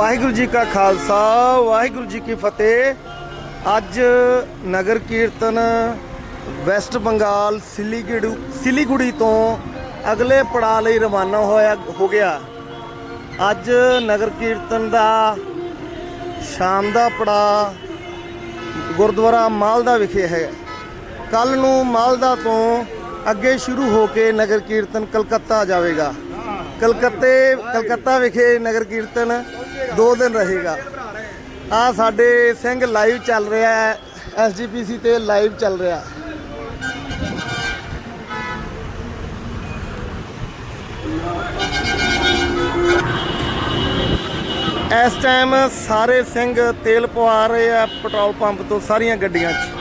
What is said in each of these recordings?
ਵਾਹਿਗੁਰੂ ਜੀ ਕਾ ਖਾਲਸਾ, ਵਾਹਿਗੁਰੂ ਜੀ ਕੀ ਫਤਿਹ। ਅੱਜ ਨਗਰ ਕੀਰਤਨ ਵੈਸਟ ਬੰਗਾਲ, ਸਿਲੀਗੁੜੀ ਸਿਲੀਗੁੜੀ ਤੋਂ ਅਗਲੇ ਪੜਾਅ ਲਈ ਰਵਾਨਾ ਹੋਇਆ, ਹੋ ਗਿਆ। ਅੱਜ ਨਗਰ ਕੀਰਤਨ ਦਾ ਸ਼ਾਮ ਦਾ ਪੜਾਅ ਗੁਰਦੁਆਰਾ ਮਾਲਦਾ ਵਿਖੇ ਹੈ। ਕੱਲ ਨੂੰ ਮਾਲਦਾ ਤੋਂ ਅੱਗੇ ਸ਼ੁਰੂ ਹੋ ਕੇ ਨਗਰ ਕੀਰਤਨ ਕਲਕੱਤਾ ਜਾਵੇਗਾ। ਕਲਕੱਤੇ, ਕਲਕੱਤਾ ਵਿਖੇ ਨਗਰ ਕੀਰਤਨ ਦੋ ਦਿਨ ਰਹੇਗਾ। ਆ ਸਾਡੇ ਸਿੰਘ ਲਾਈਵ ਚੱਲ ਰਿਹਾ ਹੈ ਐਸਜੀਪੀਸੀ ਤੇ ਲਾਈਵ ਚੱਲ ਰਿਹਾ। ਇਸ ਟਾਈਮ ਸਾਰੇ ਸਿੰਘ ਤੇਲ ਪਵਾ ਰਹੇ ਆ, ਪੈਟਰੋਲ ਪੰਪ ਤੋਂ ਸਾਰੀਆਂ ਗੱਡੀਆਂ 'ਚ।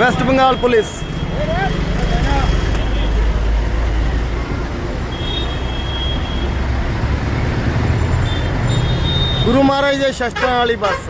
West Bengal police Guru Maharaj ਦੇ ਸ਼ਸਤਰਾਂ ਵਾਲੀ ਬੱਸ।